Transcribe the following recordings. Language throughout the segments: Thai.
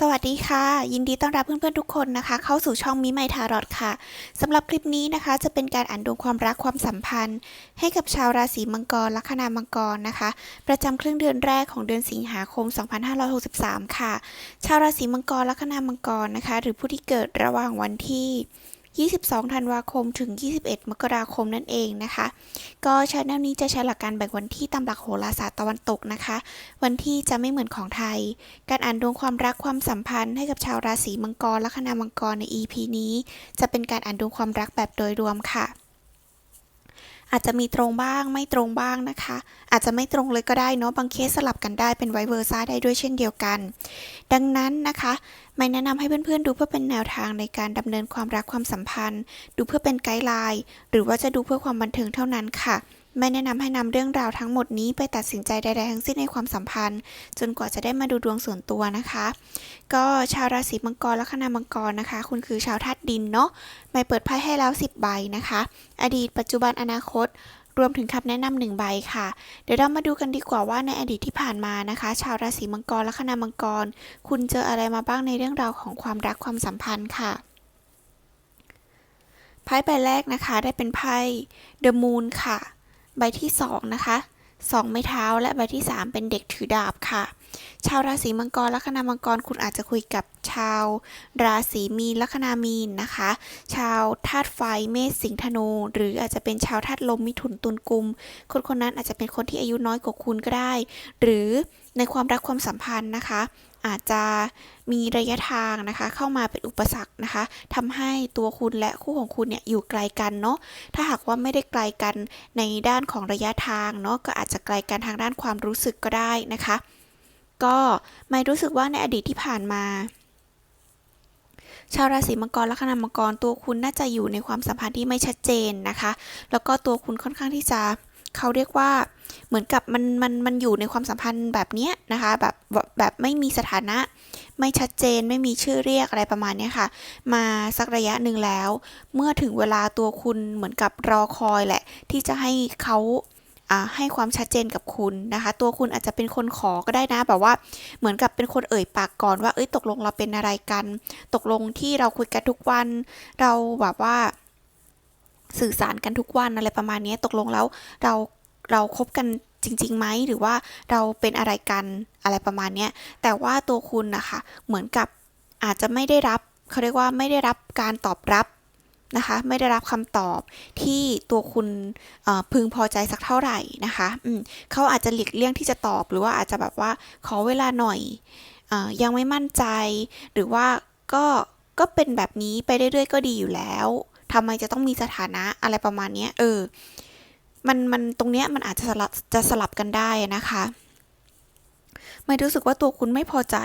สวัสดีค่ะ ยินดีต้อนรับเพื่อนๆทุกคนนะคะ เข้าสู่ช่องมิไมทารอดค่ะสำหรับคลิปนี้นะคะ จะเป็นการอ่านดวงความรักความสัมพันธ์ ให้กับชาวราศีมังกรลัคนามังกรนะคะ ประจำครึ่งเดือนแรกของเดือนสิงหาคม 2563 ค่ะ ชาวราศีมังกรลัคนามังกรนะคะ หรือผู้ที่เกิดระหว่างวันที่ 22 ธันวาคมถึง 21 มกราคมนั่นเองนะคะ ก็ชาแนลนี้จะใช้หลักการแบ่งวันที่ตามหลักโหราศาสตร์ตะวันตกนะคะ วันที่จะไม่เหมือนของไทย การอ่านดวงความรักความสัมพันธ์ให้กับชาวราศีมังกรและคณามังกรใน EP นี้ จะเป็นการอ่านดวงความรักแบบโดยรวมค่ะ อาจจะมีตรงบ้างไม่ตรงบ้างนะคะ อาจจะไม่ตรงเลยก็ได้เนาะบางเคสสลับกันได้เป็นไวเวอร์ซ่าได้ด้วยเช่นเดียวกัน ดังนั้นนะคะไม่แนะนำให้เพื่อนๆดูเพื่อเป็นแนวทางในการดำเนินความรักความสัมพันธ์ ดูเพื่อเป็นไกด์ไลน์หรือว่าจะดูเพื่อความบันเทิงเท่านั้นค่ะ ไม่แนะนำให้นำเรื่องราวทั้งหมดนี้ไปตัดสินใจใดๆทั้งสิ้นในความสัมพันธ์ จนกว่าจะได้มาดูดวงส่วนตัวนะคะ ก็ชาวราศีมังกรและคณามังกรนะคะ คุณคือชาวธาตุดินเนาะไม่เปิดไพ่ให้แล้ว 10 ใบนะคะ อดีตปัจจุบันอนาคตรวมถึงคำแนะนำหนึ่งใบค่ะ เดี๋ยวเรามาดูกันดีกว่าว่าในอดีตที่ผ่านมานะคะ ชาวราศีมังกรและคณามังกร คุณเจออะไรมาบ้างในเรื่องราวของความรักความสัมพันธ์ค่ะไพ่ใบแรกนะคะ ได้เป็นไพ่ The Moon ค่ะ ใบที่สองนะคะสองไม้เท้าและใบที่สามเป็นเด็กถือดาบค่ะ ชาวราศีมังกรลัคนามังกรคุณอาจจะคุยกับชาว ราศีมีนลัคนามีนนะคะ ชาวธาตุไฟเมษสิงห์ธนู หรืออาจจะเป็นชาวธาตุลมมิถุนตุลกุม คนคนนั้นอาจจะเป็นคนที่อายุน้อยกว่าคุณก็ได้ หรือในความรักความสัมพันธ์นะคะ อาจจะมีระยะทางนะคะ เข้ามาเป็นอุปสรรคนะคะทำให้ตัวคุณและคู่ของคุณเนี่ยอยู่ไกลกันเนาะถ้าหากว่าไม่ได้ไกลกันในด้านของระยะทางเนาะก็อาจจะไกลกันทางด้านความรู้สึกก็ได้นะคะ ก็ไม่รู้สึกว่าในอดีตที่ผ่านมาชาวราศีมังกรและคณามังกรตัวคุณน่าจะอยู่ในความสัมพันธ์ที่ไม่ชัดเจนนะคะ แล้วก็ตัวคุณค่อนข้างที่จะ เขาเรียกว่าเหมือนกับมันมันมันอยู่ในความสัมพันธ์แบบเนี้ยนะคะแบบแบบไม่มีสถานะ ไม่ชัดเจนไม่มีชื่อเรียกอะไรประมาณนี้ค่ะ มาสักระยะหนึ่งแล้ว เมื่อถึงเวลาตัวคุณเหมือนกับรอคอยแหละ ที่จะให้เขาอ่าให้ความชัดเจนกับคุณนะคะ ตัวคุณอาจจะเป็นคนขอก็ได้นะแบบว่าเหมือนกับเป็นคนเอ่ยปากก่อนว่าเอ้ยตกลงเราเป็นอะไรกัน ตกลงที่เราคุยกันทุกวัน เราแบบว่า สื่อสารกันทุกวันอะไรประมาณนี้ตกลงแล้วเราเราคบกันจริงๆไหมหรือว่าเราเป็นอะไรกันอะไรประมาณนี้แต่ว่าตัวคุณนะคะเหมือนกับอาจจะไม่ได้รับเขาเรียกว่าไม่ได้รับการตอบรับนะคะไม่ได้รับคำตอบที่ตัวคุณพึงพอใจสักเท่าไหร่นะคะอืเขาอาจจะหลีกเลี่ยงที่จะตอบหรือว่าอาจจะแบบว่าขอเวลาหน่อยอยังไม่มั่นใจ หรือว่าก็ก็เป็นแบบนี้ไปเรื่อยๆก็ดีอยู่แล้ว ทำไมจะต้องมีสถานะอะไรประมาณเนี้ย เออ มันมันตรงเนี้ยมันอาจจะสลับจะสลับกันได้นะคะไม่รู้สึกว่าตัวคุณไม่พอใจ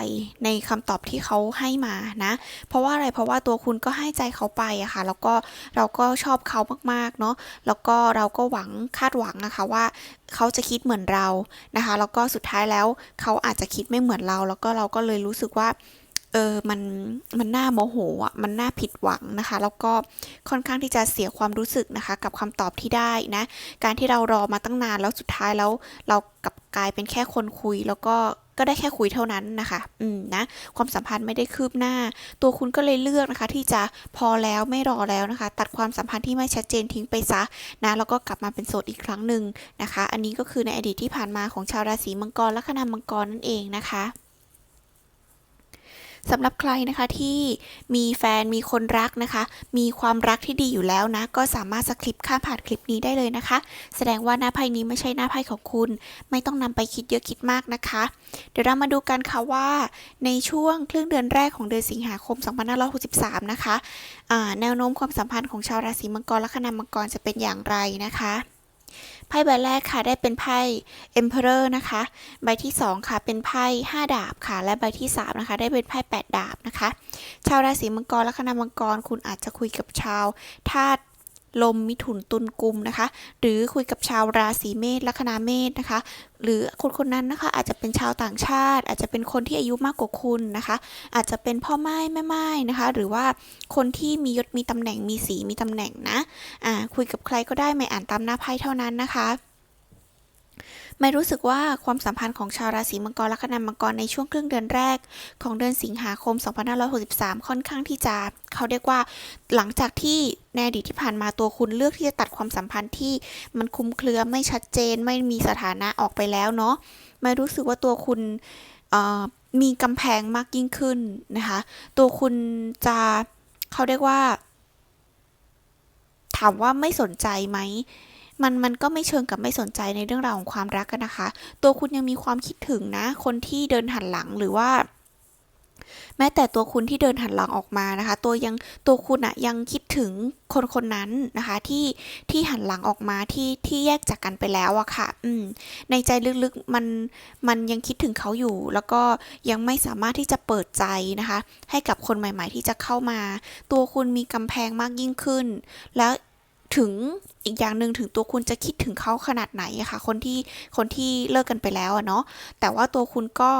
ในคำตอบที่เขาให้มานะ เพราะว่าอะไร เพราะว่าตัวคุณก็ให้ใจเขาไปอะค่ะ แล้วก็เราก็ชอบเขามากๆ เนาะ แล้วก็เราก็หวังคาดหวังนะคะว่าเขาจะคิดเหมือนเรา นะคะ แล้วก็สุดท้ายแล้วเขาอาจจะคิดไม่เหมือนเรา แล้วก็เราก็เลยรู้สึกว่า ออมันมันน่าโมโหอะมันน่าผิดหวังนะคะ แล้วก็ค่อนข้างที่จะเสียความรู้สึกนะคะ กับคำตอบที่ได้นะ การที่เรารอมาตั้งนานแล้วสุดท้ายแล้วเรากลับกลายเป็นแค่คนคุยแล้วก็ก็ได้แค่คุยเท่านั้นนะคะ อืมนะ ความสัมพันธ์ไม่ได้คืบหน้า ตัวคุณก็เลยเลือกนะคะ ที่จะพอแล้วไม่รอแล้วนะคะ ตัดความสัมพันธ์ที่ไม่ชัดเจนทิ้งไปซะนะ แล้วก็กลับมาเป็นโสดอีกครั้งหนึ่งนะคะ อันนี้ก็คือในอดีตที่ผ่านมาของชาวราศีมังกรและคณามังกรนั่นเองนะคะ สำหรับใครนะคะที่มีแฟนมีคนรักนะคะ มีความรักที่ดีอยู่แล้วนะ ก็สามารถสคริปข้ามผ่านคลิปนี้ได้เลยนะคะ แสดงว่าหน้าไพ่นี้ไม่ใช่หน้าไพ่ของคุณ ไม่ต้องนำไปคิดเยอะคิดมากนะคะ เดี๋ยวเรามาดูกันค่ะว่า ในช่วงครึ่งเดือนแรกของเดือนสิงหาคม 2563 นะคะะแนวโน้มความสัมพันธ์ของชาวราศีมังกรและคณามังกรจะเป็นอย่างไรนะคะ ไพ่ใบแรกค่ะได้เป็นไพ่ Emperor นะคะ ใบที่ 2 ค่ะเป็นไพ่ 5 ดาบค่ะ และใบที่ 3 นะคะ ได้เป็นไพ่ 8 ดาบนะคะ ชาวราศีมังกรและคณามังกรคุณอาจจะคุยกับชาวธาตุ ลมมิถุนตุลกุมนะคะ หรือคุยกับชาวราศีเมษลัคนาเมษนะคะ หรือคนคนนั้นนะคะอาจจะเป็นชาวต่างชาติ อาจจะเป็นคนที่อายุมากกว่าคุณนะคะ อาจจะเป็นพ่อไม้แม่ไม้นะคะ หรือว่าคนที่มียศมีตำแหน่งมีสีมีตำแหน่งนะอ่าคุยกับใครก็ได้ไม่อ่านตามหน้าไพ่เท่านั้นนะคะ ไม่รู้สึกว่าความสัมพันธ์ของชาวราศีมังกรและคณามังกรในช่วงครึ่งเดือนแรก ของเดือนสิงหาคม 2563 ค่อนข้างที่จะเขาเรียกว่า หลังจากที่ในอดีตที่ผ่านมาตัวคุณเลือกที่จะตัดความสัมพันธ์ที่มันคลุมเครือไม่ชัดเจน ไม่มีสถานะออกไปแล้วเนาะไม่รู้สึกว่าตัวคุณมีกำแพงมากยิ่งขึ้นนะคะ ตัวคุณจะเขาเรียกว่า ถามว่าไม่สนใจไหม มันมันก็ไม่เชิงกับไม่สนใจในเรื่องราวของความรักกันนะคะ ตัวคุณยังมีความคิดถึงนะ คนที่เดินหันหลังหรือว่าแม้แต่ตัวคุณที่เดินหันหลังออกมานะคะ ตัวยังตัวคุณอะยังคิดถึงคนคนนั้นนะคะ ที่ที่หันหลังออกมาที่ที่แยกจากกันไปแล้วอะค่ะ อืม ในใจลึกๆมันมันยังคิดถึงเขาอยู่ แล้วก็ยังไม่สามารถที่จะเปิดใจนะคะ ให้กับคนใหม่ ๆ ที่จะเข้ามา ตัวคุณมีกำแพงมากยิ่งขึ้น แล้ว ถึงอีกอย่างหนึ่งถึงตัวคุณจะคิดถึงเขาขนาดไหนอะค่ะคนที่คนที่เลิกกันไปแล้วอะเนาะแต่ว่าตัวคุณก็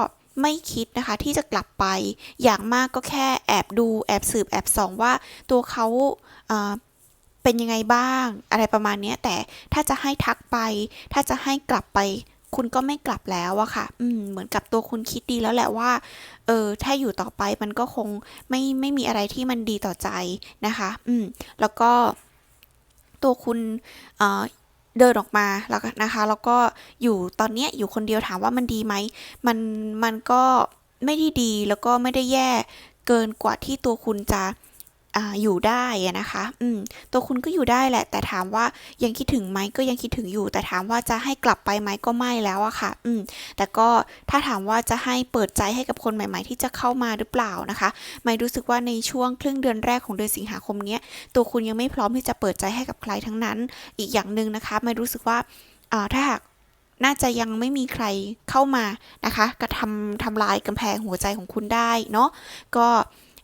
ไม่คิดนะคะที่จะกลับไปอย่างมากก็แค่แอบดูแอบสืบแอบส่องว่าตัวเขาเอ่อเป็นยังไงบ้าง อะไรประมาณนี้แต่ถ้าจะให้ทักไป ถ้าจะให้กลับไป คุณก็ไม่กลับแล้วอะค่ะ อืม เหมือนกับตัวคุณคิดดีแล้วแหละว่า เออ ถ้าอยู่ต่อไปมันก็คงไม่ไม่มีอะไรที่มันดีต่อใจนะคะ อืม แล้วก็ ตัวคุณเเดินออกมาแล้วนะคะแล้วก็อยู่ตอนนี้อยู่คนเดียวถามว่ามันดีไหมมันมันก็ไม่ได้ดีแล้วก็ไม่ได้แย่เกินกว่าที่ตัวคุณจะ ออยู่ได้นะคะอืมตัวคุณก็อยู่ได้แหละ แต่ถามว่ายังคิดถึงไหมก็ยังคิดถึงอยู่ แต่ถามว่าจะให้กลับไปไหมก็ไม่แล้วอะค่ะ อืมแต่ก็ถ้าถามว่าจะให้เปิดใจให้กับคนใหม่ ๆ ที่จะเข้ามาหรือเปล่านะคะไม่รู้สึกว่าในช่วงครึ่งเดือนแรกของเดือนสิงหาคมเนี้ยตัวคุณยังไม่พร้อมที่จะเปิดใจให้กับใครทั้งนั้น อีกอย่างหนึ่งนะคะไม่รู้สึกว่าอ่าถ้าหากน่าจะยังไม่มีใครเข้ามานะคะ กระทำทำลายกำแพงหัวใจของคุณได้เนาะก็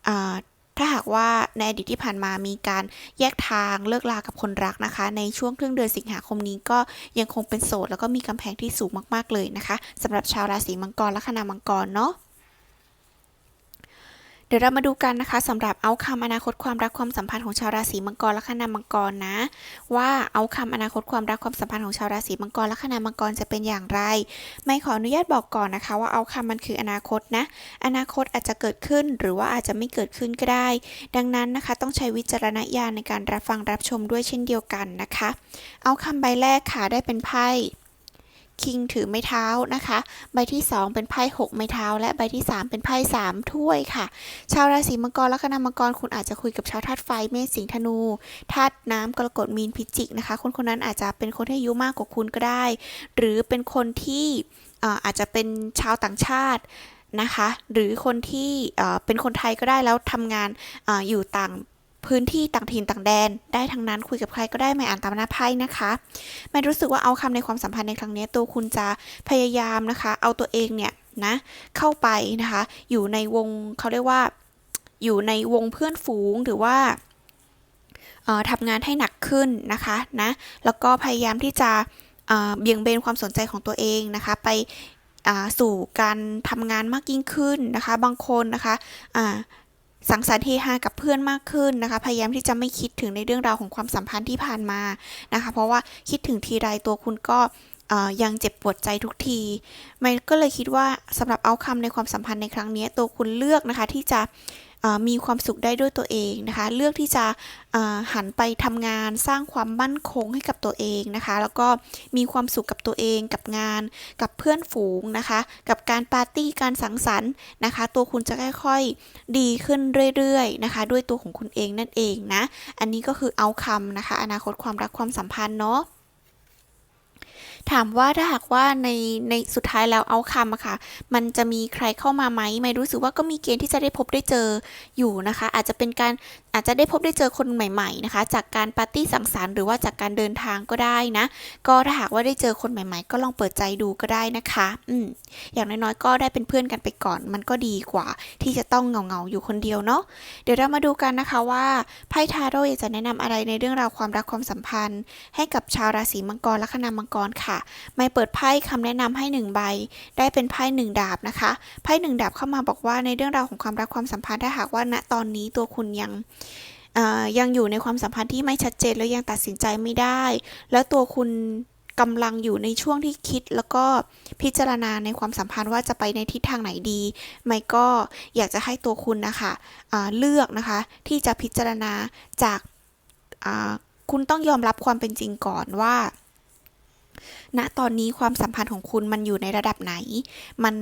อ่า ถ้าหากว่าในอดีตที่ผ่านมามีการแยกทางเลิกลากับคนรักนะคะ ในช่วงครึ่งเดือนสิงหาคมนี้ก็ยังคงเป็นโสด แล้วก็มีกำแพงที่สูงมากๆเลยนะคะสำหรับชาวราศีมังกรและคณามังกรเนาะ ดี๋ยวเรามาดูกันนะคะสำหรับเอาคำอนาคตความรักความสัมพันธ์ของชาวราศีมังกรและคณามังกรนะ ว่าเอาคำอนาคตความรักความสัมพันธ์ของชาวราศีมังกรและคณามังกรจะเป็นอย่างไร ไม่ขออนุญาตบอกก่อนนะคะ ว่าเอาคำมันคืออนาคตนะ อนาคตอาจจะเกิดขึ้นหรือว่าอาจจะไม่เกิดขึ้นก็ได้ ดังนั้นนะคะ ต้องใช้วิจารณญาณในการรับฟังรับชมด้วยเช่นเดียวกันนะคะ เอาคำใบแรกค่ะได้เป็นไพ่ คิงถือไม้เท้านะคะ ใบที่ 2 เป็นไพ่6ไม้เท้า และใบที่ 3 เป็นไพ่3ถ้วยค่ะ ชาวราศีมังกรและคณามังกรคุณอาจจะคุยกับชาวธาตุไฟเมษสิงห์ธนูธาตุน้ำกรกฎมีนพิจิกนะคะ คนคนนั้นอาจจะเป็นคนที่อายุมากกว่าคุณก็ได้ หรือเป็นคนที่อาจจะเป็นชาวต่างชาตินะคะ หรือคนที่เป็นคนไทยก็ได้แล้วทำงานอออยู่ต่าง พื้นที่ต่างถิ่นต่างแดน ได้ทั้งนั้นคุยกับใครก็ได้ไม่อ่านตามหน้าไพ่นะคะไม่รู้สึกว่าเอาคำในความสัมพันธ์ในครั้งนี้ตัวคุณจะพยายามนะคะ เอาตัวเองเนี่ยนะเข้าไปนะคะ อยู่ในวงเขาเรียกว่า อยู่ในวงเพื่อนฝูงหรือว่าทำงานให้หนักขึ้นนะคะนะแล้วก็พยายามที่จะเบี่ยงเบนความสนใจของตัวเองนะคะ ไปสู่การทำงานมากยิ่งขึ้นนะคะ บางคนนะคะ สังสรรค์เฮฮากับเพื่อนมากขึ้นนะคะ พยายามที่จะไม่คิดถึงในเรื่องราวของความสัมพันธ์ที่ผ่านมานะคะ เพราะว่าคิดถึงทีไรตัวคุณก็ยังเจ็บปวดใจทุกทีไม่ก็เลยคิดว่าสำหรับเอาคำในความสัมพันธ์ในครั้งนี้ตัวคุณเลือกนะคะที่จะ มีความสุขได้ด้วยตัวเองนะคะ เลือกที่จะหันไปทำงานสร้างความมั่นคงให้กับตัวเองนะคะ แล้วก็มีความสุขกับตัวเองกับงาน กับเพื่อนฝูงนะคะ กับการปาร์ตี้การสังสรรค์นะคะ ตัวคุณจะค่อยๆดีขึ้นเรื่อยๆนะคะ ด้วยตัวของคุณเองนั่นเองนะ อันนี้ก็คือเอาคำนะคะ อนาคตความรักความสัมพันธ์เนาะ ถามว่าถ้าหากว่าในในสุดท้ายแล้วเอาคำอะค่ะ มันจะมีใครเข้ามาไหมไม่รู้สึกว่าก็มีเกณฑ์ที่จะได้พบได้เจออยู่นะคะ อาจจะเป็นการอาจจะได้พบได้เจอคนใหม่ ๆนะคะ จากการปาร์ตี้สังสรรค์หรือว่าจากการเดินทางก็ได้นะ ก็ถ้าหากว่าได้เจอคนใหม่ ๆ ก็ลองเปิดใจดูก็ได้นะคะ อืมอย่างน้อยๆก็ได้เป็นเพื่อนกันไปก่อน มันก็ดีกว่า ที่จะต้องเงาๆอยู่คนเดียวเนาะเดี๋ยวเรามาดูกันนะคะว่าไพ่ทาโร่จะแนะนำอะไรในเรื่องราวความรักความสัมพันธ์ ให้กับชาวราศีมังกรและคณามังกรค่ะไม่เปิดไพ่คำแนะนำให้หนึ่งใบ ได้เป็นไพ่หนึ่งดาบนะคะ ไพ่หนึ่งดาบเข้ามาบอกว่าในเรื่องราวของความรักความสัมพันธ์ถ้าหากว่าณตอนนี้ตัวคุณยังยังอยู่ในความสัมพันธ์ที่ไม่ชัดเจนแล้วยังตัดสินใจไม่ได้ แล้วตัวคุณกำลังอยู่ในช่วงที่คิดแล้วก็พิจารณาในความสัมพันธ์ว่าจะไปในทิศทางไหนดี ไม่ก็อยากจะให้ตัวคุณนะคะอ่าเลือกนะคะที่จะพิจารณาจากคุณต้องยอมรับความเป็นจริงก่อนว่า ณตอนนี้ความสัมพันธ์ของคุณมันอยู่ในระดับไหน มัน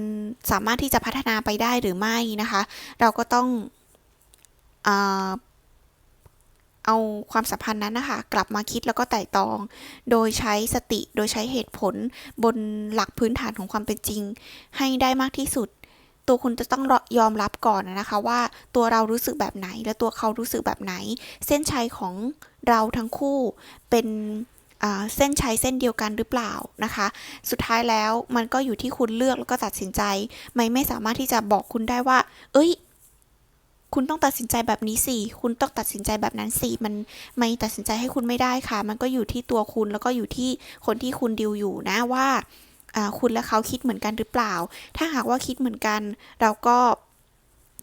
สามารถที่จะพัฒนาไปได้หรือไม่นะคะ เราก็ต้องอเอาความสัมพันธ์นั้นนะคะ กลับมาคิดแล้วก็ไต่ตอง โดยใช้สติโดยใช้เหตุผลบนหลักพื้นฐานของความเป็นจริง ให้ได้มากที่สุด ตัวคุณจะต้องยอมรับก่อนนะคะ ว่าตัวเรารู้สึกแบบไหน และตัวเขารู้สึกแบบไหน เส้นชัยของเราทั้งคู่เป็น เส้นชัยเส้นเดียวกันหรือเปล่านะคะ สุดท้ายแล้วมันก็อยู่ที่คุณเลือกแล้วก็ตัดสินใจ ไม่ไม่สามารถที่จะบอกคุณได้ว่า เอ้ย คุณต้องตัดสินใจแบบนี้สิคุณต้องตัดสินใจแบบนั้นสิมันไม่ตัดสินใจให้คุณไม่ได้ค่ะ มันก็อยู่ที่ตัวคุณแล้วก็อยู่ที่คนที่คุณดิวอยู่นะว่าอ่าคุณและเขาคิดเหมือนกันหรือเปล่า ถ้าหากว่าคิดเหมือนกัน เราก็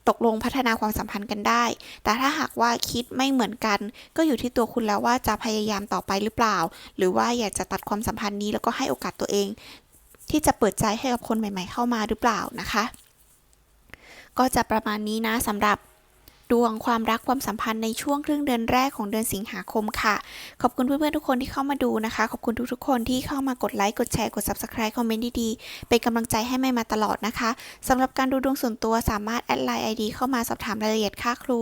ตกลงพัฒนาความสัมพันธ์กันได้ แต่ถ้าหากว่าคิดไม่เหมือนกัน ก็อยู่ที่ตัวคุณแล้วว่าจะพยายามต่อไปหรือเปล่า หรือว่าอยากจะตัดความสัมพันธ์นี้แล้วก็ให้โอกาสตัวเอง ที่จะเปิดใจให้กับคนใหม่ ๆ เข้ามาหรือเปล่านะคะ ก็จะประมาณนี้นะสำหรับ ดวงความรักความสัมพันธ์ในช่วงครึ่งเดือนแรกของเดือนสิงหาคมค่ะ ขอบคุณเพื่อนๆทุกคนที่เข้ามาดูนะคะ ขอบคุณทุกๆคนที่เข้ามากดไลค์กดแชร์กด subscribe คอมเมนต์ดีๆ เป็นกำลังใจให้ไม่มาตลอดนะคะสำหรับการดูดวงส่วนตัวสามารถแอดไลน์ ID เข้ามาสอบถามรายละเอียดค่าครู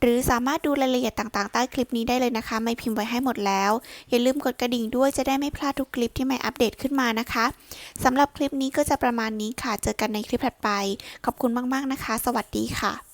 หรือสามารถดูรายละเอียดต่างๆ ใต้คลิปนี้ได้เลยนะคะ ไม่พิมพ์ไว้ให้หมดแล้ว อย่าลืมกดกระดิ่งด้วยจะได้ไม่พลาดทุกคลิปที่ไม่อัปเดตขึ้นมานะคะสำหรับคลิปนี้ก็จะประมาณนี้ค่ะ เจอกันในคลิปถัดไป ขอบคุณมากๆนะคะ สวัสดีค่ะ